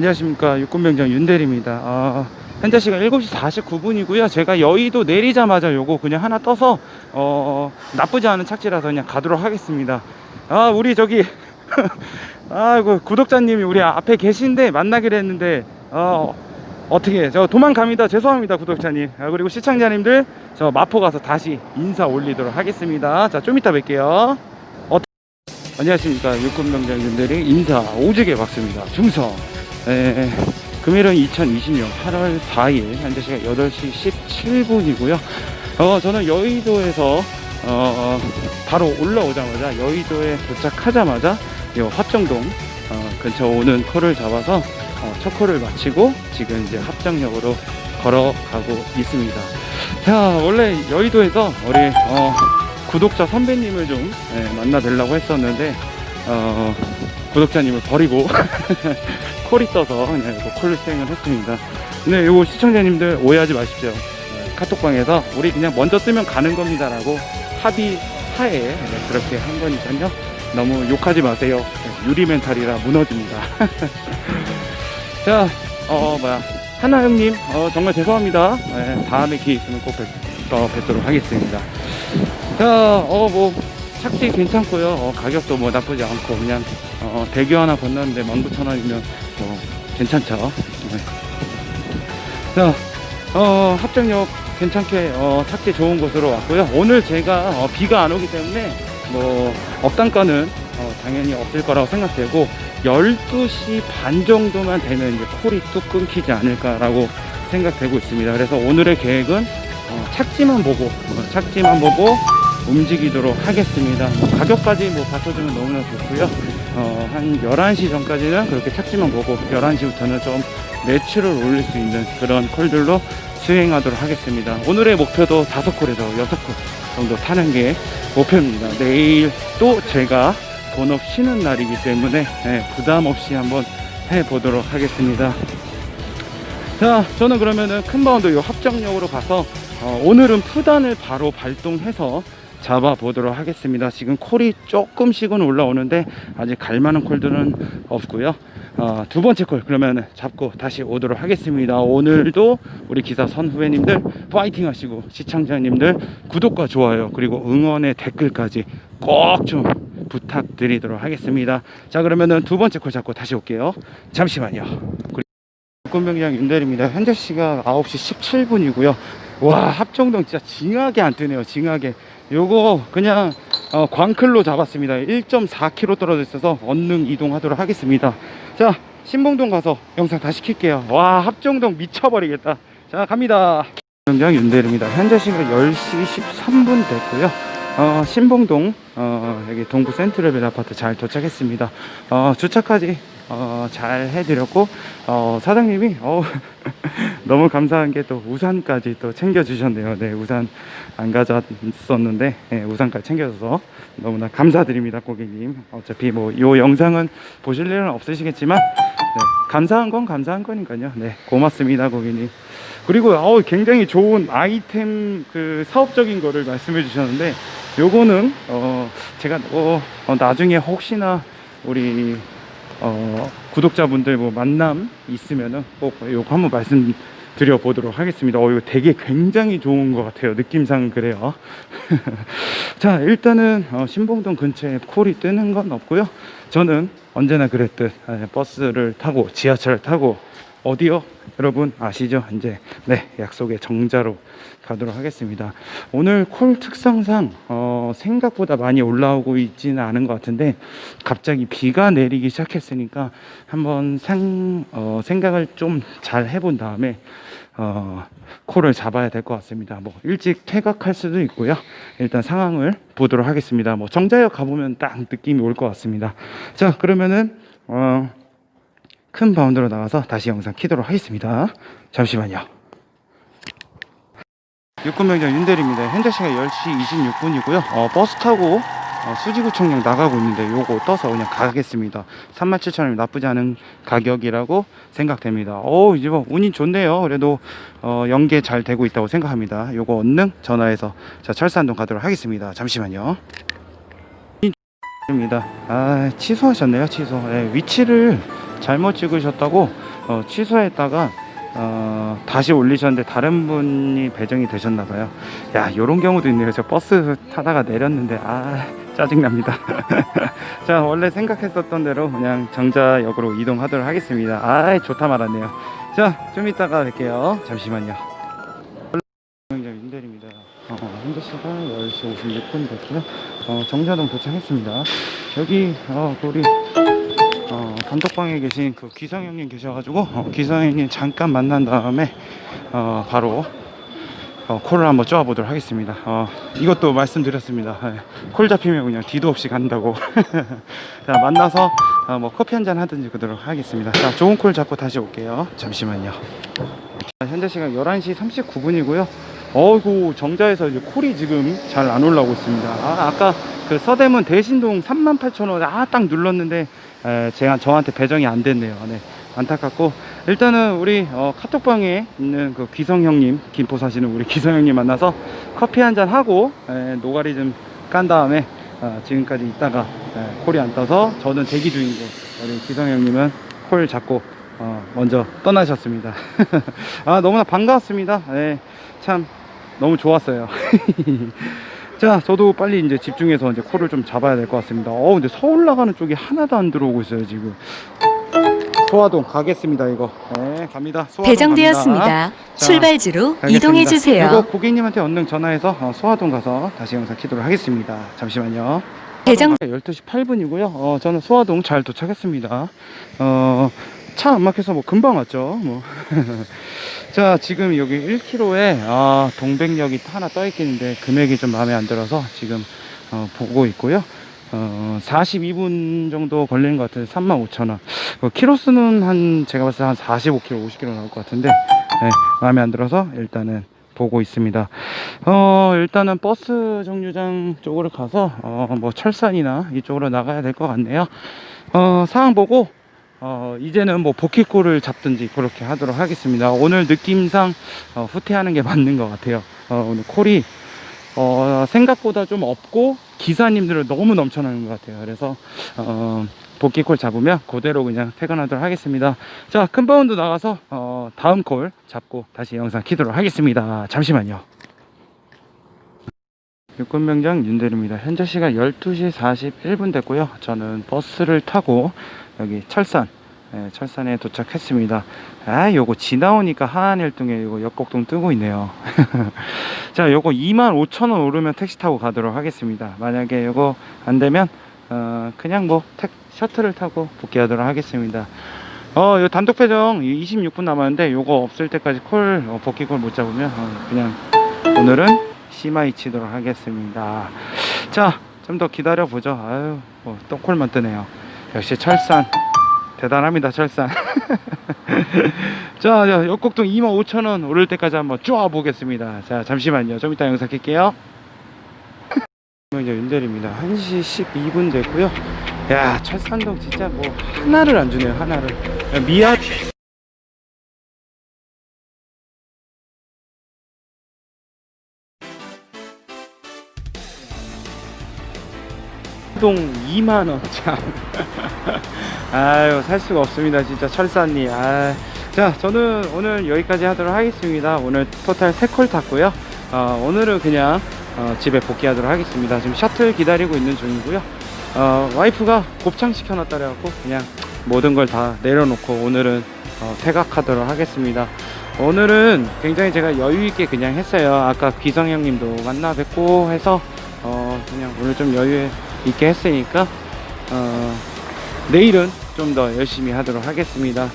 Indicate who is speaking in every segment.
Speaker 1: 안녕하십니까 육군병장 윤대리입니다. 어, 현재 시간 7시 49분이고요. 제가 여의도 내리자마자 요거 그냥 하나 떠서 어, 나쁘지 않은 착지라서 그냥 가도록 하겠습니다. 아 우리 저기 아이고 구독자님이 우리 앞에 계신데 만나기로 했는데 어, 어떻게 저 도망갑니다. 죄송합니다 구독자님. 아, 그리고 시청자님들 저 마포 가서 다시 인사 올리도록 하겠습니다. 자좀 이따 뵐게요. 안녕하십니까 육군병장 윤대리 인사 오지게 박습니다 중성 에, 금일은 2020년 8월 4일 현재 시간 8시 17분이고요. 어, 저는 여의도에서 어, 바로 올라오자마자 여의도에 도착하자마자 요 합정동 어, 근처 오는 콜을 잡아서 어, 첫 콜을 마치고 지금 이제 합정역으로 걸어가고 있습니다. 자 원래 여의도에서 우리 어, 구독자 선배님을 좀 예, 만나 뵈려고 했었는데 어, 구독자님을 버리고 콜이 떠서 그냥 이거 콜 수행을 했습니다. 근데 이거 시청자님들 오해하지 마십시오. 예, 카톡방에서 우리 그냥 먼저 뜨면 가는 겁니다라고 합의 하에 예, 그렇게 한 거니까요. 너무 욕하지 마세요. 예, 유리 멘탈이라 무너집니다. 자, 어 뭐야 하나 형님 어, 정말 죄송합니다. 예, 다음에 기회 있으면 꼭 뵙, 어, 뵙도록 하겠습니다. 자, 어, 뭐, 착지 괜찮고요. 어, 가격도 뭐 나쁘지 않고, 그냥, 어, 대교 하나 건너는데 19,000원이면, 뭐, 괜찮죠. 네. 자, 어, 합정역 괜찮게, 어, 착지 좋은 곳으로 왔고요. 오늘 제가, 어, 비가 안 오기 때문에, 뭐, 업단가는, 어, 당연히 없을 거라고 생각되고, 12시 반 정도만 되면 이제 콜이 뚝 끊기지 않을까라고 생각되고 있습니다. 그래서 오늘의 계획은, 어, 착지만 보고, 어, 착지만 보고, 움직이도록 하겠습니다. 뭐 가격까지 뭐 받쳐주면 너무나 좋고요. 어, 한 11시 전까지는 그렇게 착지만 보고 11시부터는 좀 매출을 올릴 수 있는 그런 콜들로 수행하도록 하겠습니다. 오늘의 목표도 5콜에서 6콜 정도 타는 게 목표입니다. 내일 또 제가 본업 쉬는 날이기 때문에 예, 부담 없이 한번 해보도록 하겠습니다. 자, 저는 그러면은 큰 바운드 요 합정역으로 가서 어, 오늘은 푸단을 바로 발동해서 잡아 보도록 하겠습니다. 지금 콜이 조금씩은 올라오는데 아직 갈만한 콜들은 없고요. 어, 두 번째 콜 그러면 잡고 다시 오도록 하겠습니다. 오늘도 우리 기사 선 후배님들 파이팅 하시고 시청자님들 구독과 좋아요 그리고 응원의 댓글까지 꼭 좀 부탁드리도록 하겠습니다. 자 그러면은 두 번째 콜 잡고 다시 올게요. 잠시만요. 국군병장 윤대리입니다. 현재 시각 9시 17분이고요. 와 합정동 진짜 징하게 안 뜨네요. 징하게. 요거 그냥 어, 광클로 잡았습니다. 1.4km 떨어져 있어서 언능 이동하도록 하겠습니다. 자 신봉동 가서 영상 다시 킬게요. 와 합정동 미쳐버리겠다. 자 갑니다. 병장 윤대리입니다. 현재 시각 10시 13분 됐고요. 어, 신봉동 어, 여기 동부 센트럴벨 아파트 잘 도착했습니다. 어, 주차까지 어, 잘 해드렸고 어, 사장님이 어, 너무 감사한 게 또 우산까지 또 챙겨주셨네요. 네, 우산 안 가져왔었는데 네, 우산까지 챙겨줘서 너무나 감사드립니다, 고객님. 어차피 뭐이 영상은 보실 일은 없으시겠지만 네, 감사한 건 감사한 거니까요. 네, 고맙습니다, 고객님. 그리고 어, 굉장히 좋은 아이템 그 사업적인 거를 말씀해 주셨는데 요거는 어, 제가 어, 어, 나중에 혹시나 우리 어, 구독자분들 뭐 만남 있으면은 꼭 요거 한번 말씀 드려 보도록 하겠습니다. 어, 이거 되게 굉장히 좋은 것 같아요. 느낌상 그래요. 자, 일단은 어, 신봉동 근처에 콜이 뜨는 건 없고요. 저는 언제나 그랬듯 에, 버스를 타고 지하철을 타고 어디요? 여러분 아시죠? 이제 네 약속의 정자로 가도록 하겠습니다. 오늘 콜 특성상 어, 생각보다 많이 올라오고 있지는 않은 것 같은데 갑자기 비가 내리기 시작했으니까 한번 생, 어, 생각을 좀 잘 해본 다음에 어, 콜을 잡아야 될 것 같습니다. 뭐 일찍 퇴각할 수도 있고요. 일단 상황을 보도록 하겠습니다. 뭐 정자역 가보면 딱 느낌이 올 것 같습니다. 자 그러면은 어, 큰 바운드로 나가서 다시 영상 키도록 하겠습니다. 잠시만요. 육군병장 윤대리입니다. 현재 시간 10시 26분이고요. 어, 버스 타고 어, 수지구청역 나가고 있는데 요거 떠서 그냥 가겠습니다. 37,000원이 나쁘지 않은 가격이라고 생각됩니다. 오 이제 뭐 운이 좋네요. 그래도 어, 연계 잘 되고 있다고 생각합니다. 요거 얼른 전화해서 자 철산동 가도록 하겠습니다. 잠시만요. 입니다. 아 취소하셨네요. 취소. 예, 위치를 잘못 찍으셨다고 어, 취소했다가 어, 다시 올리셨는데 다른 분이 배정이 되셨나 봐요. 야, 요런 경우도 있네요. 저 버스 타다가 내렸는데 아, 짜증납니다. 자, 원래 생각했었던 대로 그냥 정자역으로 이동하도록 하겠습니다. 아, 좋다 말았네요. 자, 좀 이따가 뵐게요. 잠시만요. 경장 인델입니다. 어, 현재 시간 10시 56분 됐고요. 어, 정자동 도착했습니다. 여기 어, 우리 어, 단톡방에 계신 그 기성 형님 계셔가지고 어, 기성 형님 잠깐 만난 다음에 어, 바로 어, 콜을 한번 쪼아보도록 하겠습니다. 어, 이것도 말씀드렸습니다. 예, 콜 잡히면 그냥 뒤도 없이 간다고. 자, 만나서 어, 뭐 커피 한 잔 하든지 그러도록 하겠습니다. 자, 좋은 콜 잡고 다시 올게요. 잠시만요. 자, 현재 시간 11시 39분이고요. 어이구, 정자에서 이제 콜이 지금 잘 안 올라오고 있습니다. 아, 아까 그 서대문 대신동 38,000원, 아, 딱 눌렀는데, 에, 제가 저한테 배정이 안 됐네요. 네. 안타깝고, 일단은 우리 어, 카톡방에 있는 그 기성 형님, 김포 사시는 우리 기성 형님 만나서 커피 한 잔 하고, 에, 노가리 좀 깐 다음에, 어, 지금까지 있다가 에, 콜이 안 떠서 저는 대기 중이고, 우리 기성 형님은 콜 잡고 어, 먼저 떠나셨습니다. 아, 너무나 반가웠습니다. 예, 참, 너무 좋았어요. 자, 저도 빨리 이제 집중해서 이제 콜을 좀 잡아야 될 것 같습니다. 어, 근데 서울 나가는 쪽이 하나도 안 들어오고 있어요, 지금. 소화동 가겠습니다, 이거. 네, 갑니다. 소화동
Speaker 2: 배정되었습니다.
Speaker 1: 갑니다. 자,
Speaker 2: 출발지로. 이동해 주세요.
Speaker 1: 이거 고객님한테 얼른 전화해서 어, 소화동 가서 다시 영상 키도록 하겠습니다. 잠시만요.
Speaker 2: 배정
Speaker 1: 12시 8분이고요. 어, 저는 소화동 잘 도착했습니다. 어, 차 안 막혀서 뭐 금방 왔죠. 뭐. 자, 지금 여기 1km에 아, 동백역이 하나 떠 있겠는데 금액이 좀 마음에 안 들어서 지금 어, 보고 있고요. 어, 42분 정도 걸리는 것 같은데 35,000원. 어, 키로수는 한 제가 봤을 때 한 45km, 50km 나올 것 같은데 네, 마음에 안 들어서 일단은 보고 있습니다. 어, 일단은 버스 정류장 쪽으로 가서 어, 뭐 철산이나 이쪽으로 나가야 될 것 같네요. 어, 상황 보고 어, 이제는 뭐 복귀골을 잡든지 그렇게 하도록 하겠습니다. 오늘 느낌상 어, 후퇴하는 게 맞는 것 같아요. 어, 오늘 콜이 어, 생각보다 좀 없고 기사님들을 너무 넘쳐나는 것 같아요. 그래서 어, 복귀콜 잡으면 그대로 그냥 퇴근하도록 하겠습니다. 자, 큰 바운드 나가서 어, 다음 콜 잡고 다시 영상 키도록 하겠습니다. 잠시만요. 육군명장 윤대리입니다. 현재 시간 12시 41분 됐고요. 저는 버스를 타고 여기 철산, 예, 철산에 도착했습니다. 아, 요거 지나오니까 하안일동에 요거 역곡동 뜨고 있네요. 자, 요거 25,000원 오르면 택시 타고 가도록 하겠습니다. 만약에 요거 안 되면 어, 그냥 뭐 택, 셔틀을 타고 복귀하도록 하겠습니다. 어, 요 단독 배정 26분 남았는데 요거 없을 때까지 콜 어, 복귀 콜 못 잡으면 어, 그냥 오늘은 심하이 치도록 하겠습니다. 자, 좀 더 기다려 보죠. 아유, 뭐, 또 콜만 뜨네요. 역시 철산 대단합니다, 철산. 자, 자, 역곡동 25,000원 오를 때까지 한번 쪼아 보겠습니다. 자, 잠시만요. 좀 이따 영상 킬게요. 이제 윤대리입니다. 1시 12분 됐고요. 야, 철산동 진짜 뭐 하나를 안 주네요, 하나를. 야, 미 아동 2만 원 참. 아유 살 수가 없습니다 진짜 철사님. 아. 자 저는 오늘 여기까지 하도록 하겠습니다. 오늘 토탈 3콜 탔고요. 어, 오늘은 그냥 어, 집에 복귀하도록 하겠습니다. 지금 셔틀 기다리고 있는 중이고요. 어, 와이프가 곱창 시켜놨다 그래갖고 그냥 모든 걸 다 내려놓고 오늘은 어, 퇴각하도록 하겠습니다. 오늘은 굉장히 제가 여유 있게 그냥 했어요. 아까 기성 형님도 만나 뵙고 해서 어, 그냥 오늘 좀 여유 있게 했으니까 어, 내일은 좀 더 열심히 하도록 하겠습니다.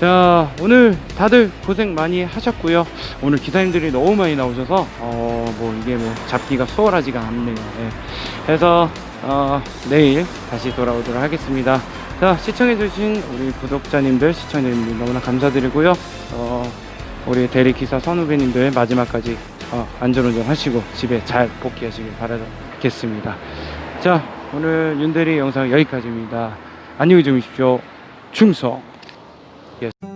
Speaker 1: 자 오늘 다들 고생 많이 하셨고요. 오늘 기사님들이 너무 많이 나오셔서 어, 뭐 이게 뭐 잡기가 수월하지가 않네요. 예. 그래서 어, 내일 다시 돌아오도록 하겠습니다. 자 시청해주신 우리 구독자님들 시청자님들 너무나 감사드리고요. 어, 우리 대리 기사 선후배님들 마지막까지 어, 안전운전 하시고 집에 잘 복귀하시길 바라겠습니다. 자, 오늘 윤대리 영상 여기까지입니다. 안녕히 주무십시오. 충성. 예.